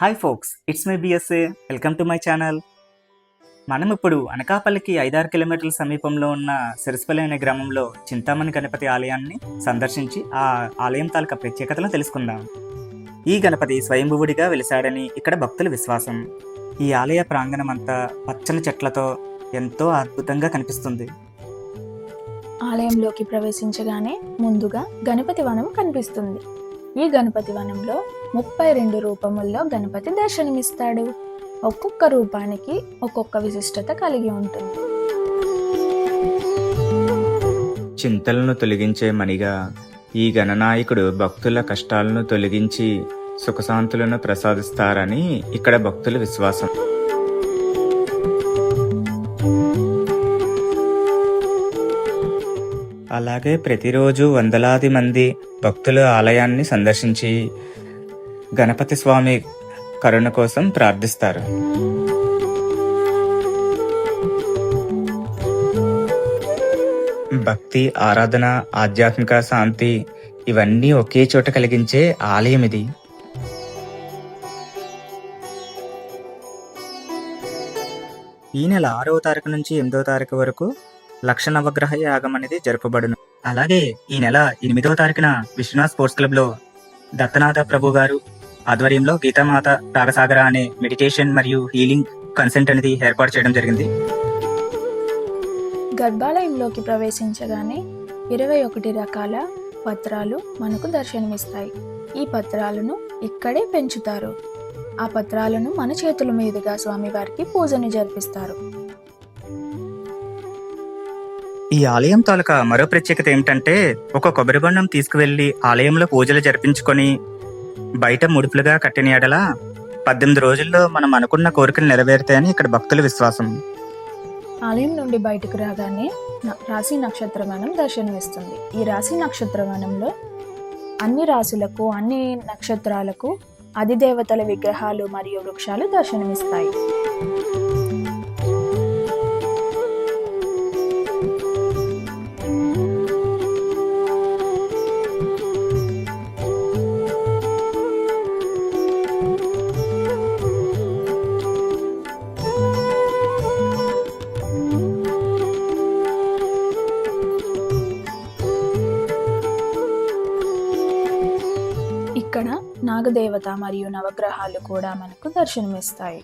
Hi folks it's my BSA. Welcome to my channel. మనం ఇప్పుడు అనకాపల్లికి ఐదారు కిలోమీటర్ల సమీపంలో ఉన్న సిరిసిపల్లి అనే గ్రామంలో చింతామణి గణపతి ఆలయాన్ని సందర్శించి ఆ ఆలయం తాలూకా ప్రత్యేకతలను తెలుసుకుందాం. ఈ గణపతి స్వయంభువుడిగా వెలిశాడని ఇక్కడ భక్తుల విశ్వాసం. ఈ ఆలయ ప్రాంగణం అంతా పచ్చని చెట్లతో ఎంతో అద్భుతంగా కనిపిస్తుంది. ఆలయంలోకి ప్రవేశించగానే ముందుగా గణపతి వనం కనిపిస్తుంది. ఈ గణపతి వనంలో ముప్పై రెండు రూపముల్లో గణపతి దర్శనమిస్తాడు. ఒక్కొక్క రూపానికి ఒక్కొక్క విశిష్టత కలిగి ఉంటుంది. చింతలను తొలగించే మణిగా ఈ గణనాయకుడు భక్తుల కష్టాలను తొలగించి సుఖశాంతులను ప్రసాదిస్తారని ఇక్కడ భక్తుల విశ్వాసం. అలాగే ప్రతిరోజు వందలాది మంది భక్తులు ఆలయాన్ని సందర్శించి గణపతి స్వామి కరుణ కోసం ప్రార్థిస్తారు. భక్తి ఆరాధన ఆధ్యాత్మిక శాంతి ఇవన్నీ ఒకే చోట కలిగించే ఆలయం ఇది. ఈ నెల ఆరవ తారీఖు నుంచి ఎనిమిదవ తారీఖు వరకు లక్ష నవగ్రహ యాగం అనేది జరపబడును. అలాగే ఈ నెల ఎనిమిదవ తారీఖున విశ్వనాథ్ స్పోర్ట్స్ క్లబ్లో దత్తనాథ ప్రభు గారు ఆధ్వర్యంలో గీతామాత రాగసాగర అనే మెడిటేషన్ మరియు హీలింగ్ కన్సెంట్ అనేది ఏర్పాటు చేయడం జరిగింది. గర్భాలయంలోకి ప్రవేశించగానే ఇరవై ఒకటి రకాల పత్రాలు మనకు దర్శనమిస్తాయి. ఈ పత్రాలను ఇక్కడే పెంచుతారు. ఆ పత్రాలను మన చేతుల మీదుగా స్వామివారికి పూజని జరిపిస్తారు. ఈ ఆలయం తాలూకా మరో ప్రత్యేకత ఏమిటంటే ఒక కొబ్బరి బొండం తీసుకువెళ్ళి ఆలయంలో పూజలు జరిపించుకొని బయట ముడుపులుగా కట్టిన ఎడల పద్దెనిమిది రోజుల్లో మనం అనుకున్న కోరికలు నెరవేరుతాయని ఇక్కడ భక్తుల విశ్వాసం. ఆలయం నుండి బయటకు రాగానే రాశి నక్షత్రమానం దర్శనమిస్తుంది. ఈ రాశి నక్షత్ర వనంలో అన్ని రాశులకు అన్ని నక్షత్రాలకు అధిదేవతల విగ్రహాలు మరియు వృక్షాలు దర్శనమిస్తాయి. ఇక్కడ నాగదేవత మరియు నవగ్రహాలు కూడా మనకు దర్శనమిస్తాయి.